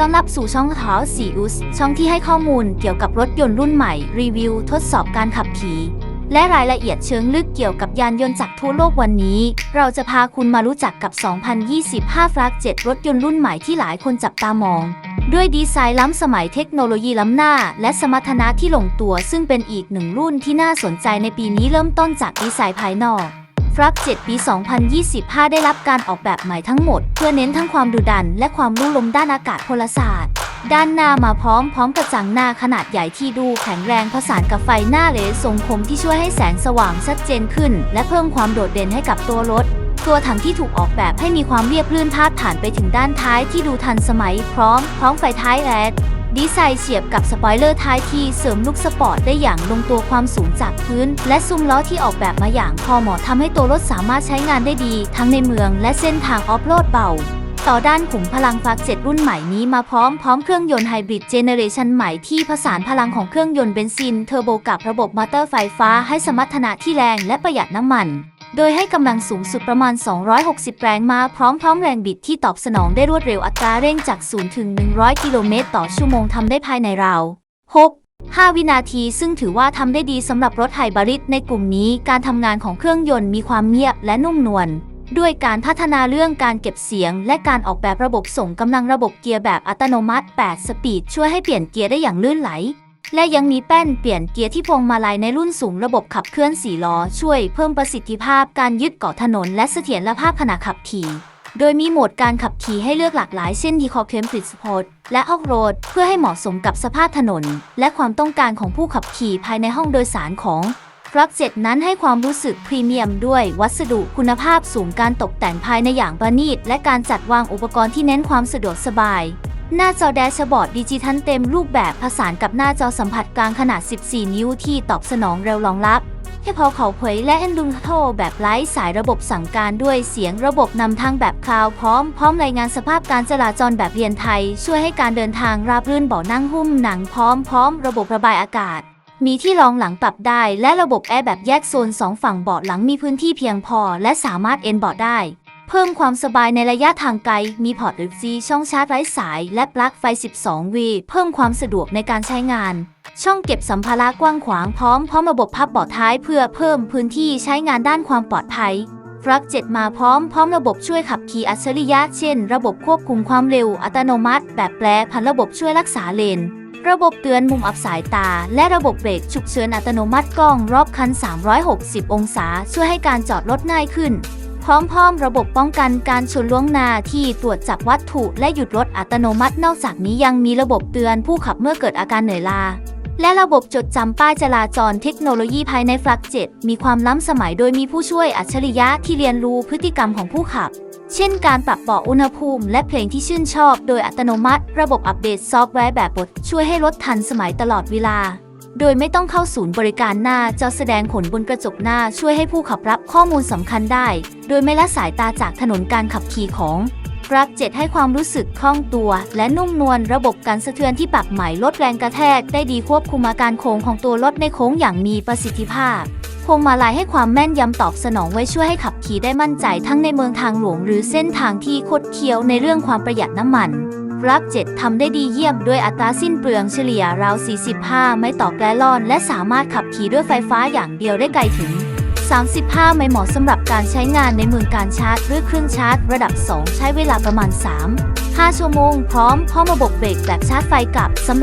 ต้อนรับสู่ช่องท้าสีอุสช่องที่ให้ข้อมูลเกี่ยวกับรถยนต์รุ่นใหม่ รีวิว ทดสอบการขับขี่ และรายละเอียดเชิงลึกเกี่ยวกับยานยนต์จากทั่วโลกวันนี้ เราจะพาคุณมารู้จักกับ 2025ฟลัก7รถยนต์รุ่นใหม่ที่หลายคนจับตามอง ด้วยดีไซน์ล้ำสมัยเทคโนโลยีล้ำหน้า และสมรรถนะที่ลงตัว ซึ่งเป็นอีกหนึ่งรุ่นที่น่าสนใจในปีนี้เริ่มต้นจากดีไซน์ภายนอก ฟลัก7ปี 2025 ได้รับการออกแบบใหม่ทั้งหมด เพื่อเน้นทั้งความดุดัน และความรู้ลมด้านอากาศพลศาสตร์ ด้านหน้ามาพร้อมพร้อมกระจังหน้าขนาดใหญ่ที่ดูแข็งแรงผสานกับไฟหน้าเลนทรงคมที่ช่วยให้แสงสว่างชัดเจนขึ้น และเพิ่มความโดดเด่นให้กับตัวรถตัวถังที่ถูกออกแบบให้มีความเรียบรื่นพาดผ่านไปถึงด้านท้ายที่ดูทันสมัยพร้อม พร้อมไฟท้ายแอด ดีไซน์เฉียบกับสปอยเลอร์ท้ายที่เสริมลุคสปอร์ตได้อย่างลงตัวความสูงจากพื้น และซุ้มล้อที่ออกแบบมาอย่างพอเหมาะทำให้ตัวรถสามารถใช้งานได้ดี ทั้งในเมืองและเส้นทางออฟโรดเบาต่อด้านขุมพลังฟัก7รุ่นใหม่นี้มาพร้อมพร้อมเครื่องยนต์ไฮบริดเจเนเรชันใหม่ที่ผสานพลังของเครื่องยนต์เบนซินเทอร์โบกับระบบมอเตอร์ไฟฟ้าให้สมรรถนะที่แรงและประหยัดน้ำมัน โดยให้กำลังสูงสุดประมาณ 260 แรงม้าพร้อมพร้อมแรงบิดที่ตอบสนองได้รวดเร็วอัตราเร่งจาก 0 ถึง 100 กิโลเมตรต่อชั่วโมงทำได้ภายในราว 6 5 วินาทีซึ่งถือว่าทำได้ดีสำหรับรถไฮบริดในกลุ่มนี้การทำงานของเครื่องยนต์มีความเงียบและนุ่มนวลด้วยการพัฒนาเรื่องการเก็บเสียง และการออกแบบระบบส่งกำลังระบบเกียร์แบบอัตโนมัติ 8 สปีดช่วยให้เปลี่ยนเกียร์ได้อย่างลื่นไหล และยังมีแป้นเปลี่ยนเกียร์ที่พวงมาลัยในรุ่นสูงระบบขับเคลื่อน4ล้อ ช่วยเพิ่มประสิทธิภาพการยึดเกาะถนนและเสถียรภาพขณะขับขี่ โดยมีโหมดการขับขี่ให้เลือกหลากหลายเช่น d e c o r c a m p r i d Sport และ Off Road เพื่อให้เหมาะสมกับสภาพถนน และความต้องการของผู้ขับขี่ภายในห้องโดยสารของฟลักเจ็ดนั้นให้ความรู้สึกพรีเมียมด้วยวัสดุคุณภาพสูงการตกแต่งภายในอย่างประณีตและการจัดวางอุปกรณ์ที่เน้นความสะดวกสบาย หน้าจอแดชบอร์ดดิจิทัลเต็มรูปแบบผสานกับหน้าจอสัมผัสกลางขนาด 14 นิ้วที่ตอบสนองเร็วรองรับให้พอเขาเผยและเอ็นดุงโทแบบไร้สายระบบสั่งการด้วยเสียงระบบนำทางแบบคลาวพร้อม พร้อมรายงานสภาพการจราจรแบบเรียนไทย ช่วยให้การเดินทางราบรื่นเบาะนั่งหุ้มหนังพร้อมพร้อมระบบระบายอากาศ มีที่รองหลังปรับได้ และระบบแอร์แบบแยกโซน 2 ฝั่งเบาะหลังมีพื้นที่เพียงพอ และสามารถเอนเบาะได้ เพิ่มความสบายในระยะทางไกล มีพอร์ต Type C ช่องชาร์จไร้สาย และปลั๊กไฟ 12 V เพิ่มความสะดวกในการใช้งาน ช่องเก็บสัมภาระกว้างขวางพร้อมพร้อมระบบพับเบาะท้ายเพื่อเพิ่มพื้นที่ใช้งานด้านความปลอดภัยฟลัก7มาพร้อมพร้อมระบบช่วยขับขี่อัจฉริยะเช่น ระบบควบคุมความเร็วอัตโนมัติ แบบแปรผันระบบช่วยรักษาเลน ระบบเตือนมุมอับสายตา และระบบเบรกฉุกเฉินอัตโนมัติกล้องรอบคัน 360 องศา ช่วยให้การจอดรถง่ายขึ้น พร้อมพ้อมระบบป้องกันการชนล่วงนาที่ตรวจจับวัตถุและหยุดรถอัตโนมัตินอกจากนี้ยังมีระบบเตือนผู้ขับเมื่อเกิดอาการเหนื่อยล้าและระบบจดจำป้ายจราจรเทคโนโลยีภายในฟลัก7มีความล้ำสมัยโดยมีผู้ช่วยอัจฉริยะที่เรียนรู้พฤติกรรมของผู้ขับ เช่นการปรับเบาะอุณหภูมิ และเพลงที่ชื่นชอบ โดยอัตโนมัติ ระบบอัปเดตซอฟต์แวร์แบบบดช่วยให้รถทันสมัยตลอดเวลา โดยไม่ต้องเข้าศูนย์บริการหน้าจอแสดงผลบนกระจกหน้าช่วยให้ผู้ขับรับข้อมูลสำคัญได้ โดยไม่ละสายตาจากถนนการขับขี่ของรักเจ็ดให้ความรู้สึกคล่องตัว และนุ่มนวลระบบการสะเทือนที่ปรับใหม่ลดแรงกระแทก ได้ดีควบคุมอาการโค้งของตัวรถในโค้งอย่างมีประสิทธิภาพพวงมาลัยให้ความแม่นยำตอบสนองไว้ช่วยให้ขับขี่ได้มั่นใจทั้งในเมืองทางหลวงหรือเส้นทางที่คดเคี้ยวในเรื่องความประหยัดน้ำมัน รัก7ทำได้ดีเยี่ยมด้วยอัตราสิ้นเปลืองเฉลี่ยราว 45 ไม่ต่อแกลลอน และสามารถขับขี่ด้วยไฟฟ้าอย่างเดียวได้ไกลถึง 35 ไม่เหมาะสำหรับการใช้งานในเมืองการชาร์จด้วยเครื่องชาร์จ ระดับ 2 ใช้เวลาประมาณ 3 5 ชั่วโมง พร้อมพร้อมระบบเบรกแบบชาร์จไฟกลับสำหรับ